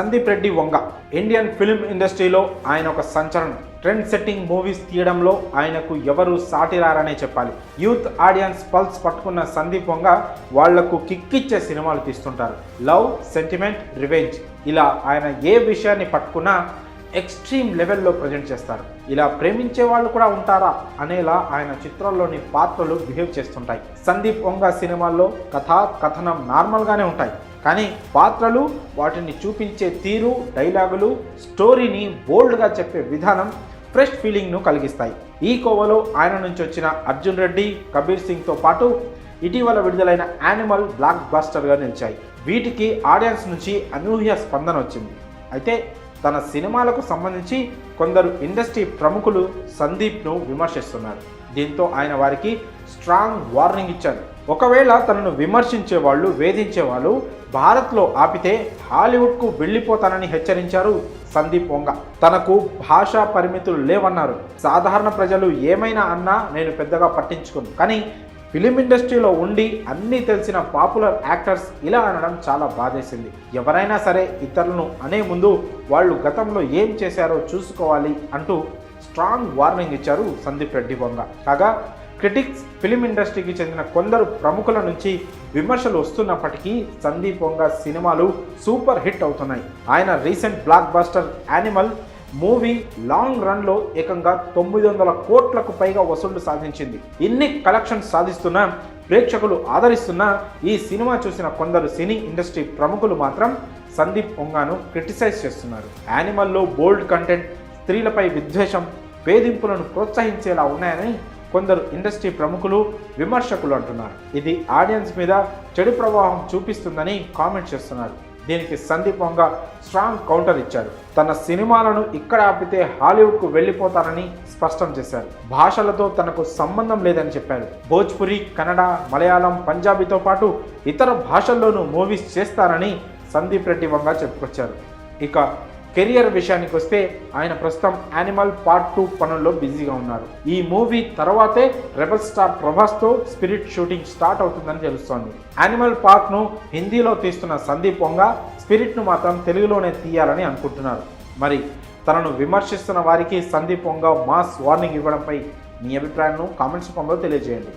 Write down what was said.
Sandeep Reddy Vanga. Indian film ఇండస్ట్రీలో ఆయన ఒక సంచలనం. ట్రెండ్ సెట్టింగ్ మూవీస్ తీయడంలో ఆయనకు ఎవరు సాటిరారనే చెప్పాలి. యూత్ ఆడియన్స్ పల్స్ పట్టుకున్న సందీప్ వంగ వాళ్ళకు కిక్కిచ్చే సినిమాలు తీస్తుంటారు. Love sentiment revenge. ఇలా ఆయన ఏ విషయాన్ని పట్టుకున్నా ఎక్స్ట్రీమ్ లెవెల్లో ప్రజెంట్ చేస్తారు. ఇలా ప్రేమించే వాళ్ళు కూడా ఉంటారా అనేలా ఆయన చిత్రాల్లోని పాత్రలు బిహేవ్ చేస్తుంటాయి. సందీప్ వంగ సినిమాల్లో కథ కథనం నార్మల్గానే ఉంటాయి. కానీ పాత్రలు వాటిని చూపించే తీరు డైలాగులు స్టోరీని బోల్డ్గా చెప్పే విధానం ఫ్రెష్ ఫీలింగ్ను కలిగిస్తాయి. ఈ కోవలో ఆయన నుంచి వచ్చిన అర్జున్ రెడ్డి కబీర్ సింగ్తో పాటు ఇటీవల విడుదలైన యానిమల్ బ్లాక్ బాస్టర్గా నిలిచాయి. వీటికి ఆడియన్స్ నుంచి అనూహ్య స్పందన వచ్చింది. అయితే తన సినిమాలకు సంబంధించి కొందరు ఇండస్ట్రీ ప్రముఖులు సందీప్ను విమర్శిస్తున్నారు. దీంతో ఆయన వారికి స్ట్రాంగ్ వార్నింగ్ ఇచ్చారు. ఒకవేళ తనను విమర్శించే వాళ్ళు వేధించే వాళ్ళు భారత్లో ఆపితే హాలీవుడ్కు వెళ్ళిపోతానని హెచ్చరించారు సందీప్ వంగ. తనకు భాషా పరిమితులు లేవన్నారు. సాధారణ ప్రజలు ఏమైనా అన్నా నేను పెద్దగా పట్టించుకోను. కానీ ఫిలిం ఇండస్ట్రీలో ఉండి అన్నీ తెలిసిన పాపులర్ యాక్టర్స్ ఇలా అనడం చాలా బాధేసింది. ఎవరైనా సరే ఇతరులను అనే ముందు వాళ్ళు గతంలో ఏం చేశారో చూసుకోవాలి అంటూ స్ట్రాంగ్ వార్నింగ్ ఇచ్చారు సందీప్ రెడ్డి బొంగ కాగా క్రిటిక్స్ ఫిలిం ఇండస్ట్రీకి చెందిన కొందరు ప్రముఖుల నుంచి విమర్శలు వస్తున్నప్పటికీ సందీప్ బొంగ సినిమాలు సూపర్ హిట్ అవుతున్నాయి. ఆయన recent blockbuster Animal movie long రన్లో ఏకంగా తొమ్మిది వందల కోట్లకు పైగా వసూళ్ళు సాధించింది. ఇన్ని కలెక్షన్స్ సాధిస్తున్నా ప్రేక్షకులు ఆదరిస్తున్న ఈ సినిమా చూసిన కొందరు సినీ ఇండస్ట్రీ ప్రముఖులు మాత్రం సందీప్ పొంగాను క్రిటిసైజ్ చేస్తున్నారు. యానిమల్లో బోల్డ్ కంటెంట్ స్త్రీలపై విద్వేషం వేధింపులను ప్రోత్సహించేలా ఉన్నాయని కొందరు ఇండస్ట్రీ ప్రముఖులు విమర్శకులు అంటున్నారు. ఇది ఆడియన్స్ మీద చెడు ప్రభావం చూపిస్తుందని కామెంట్ చేస్తున్నారు. దీనికి సందీప్ వంగ స్ట్రాంగ్ కౌంటర్ ఇచ్చారు. తన సినిమాలను ఇక్కడ ఆపితే హాలీవుడ్కు వెళ్ళిపోతానని స్పష్టం చేశారు. భాషలతో తనకు సంబంధం లేదని చెప్పారు. భోజ్పురి కన్నడ మలయాళం పంజాబీతో పాటు ఇతర భాషల్లోనూ మూవీస్ చేస్తారని సందీప్ రెడ్డి వంగ చెప్పుకొచ్చారు. ఇక కెరియర్ విషయానికి వస్తే ఆయన ప్రస్తుతం యానిమల్ పార్ట్ టూ పనుల్లో బిజీగా ఉన్నారు. ఈ మూవీ తర్వాతే రెబల్ స్టార్ ప్రభాస్తో స్పిరిట్ షూటింగ్ స్టార్ట్ అవుతుందని తెలుస్తోంది. యానిమల్ పార్క్ను హిందీలో తీస్తున్న సందీప్ వంగ స్పిరిట్ను మాత్రం తెలుగులోనే తీయాలని అనుకుంటున్నారు. మరి తనను విమర్శిస్తున్న వారికి సందీప్ వంగ మాస్ వార్నింగ్ ఇవ్వడంపై మీ అభిప్రాయాలను కామెంట్స్ రూపంలో తెలియజేయండి.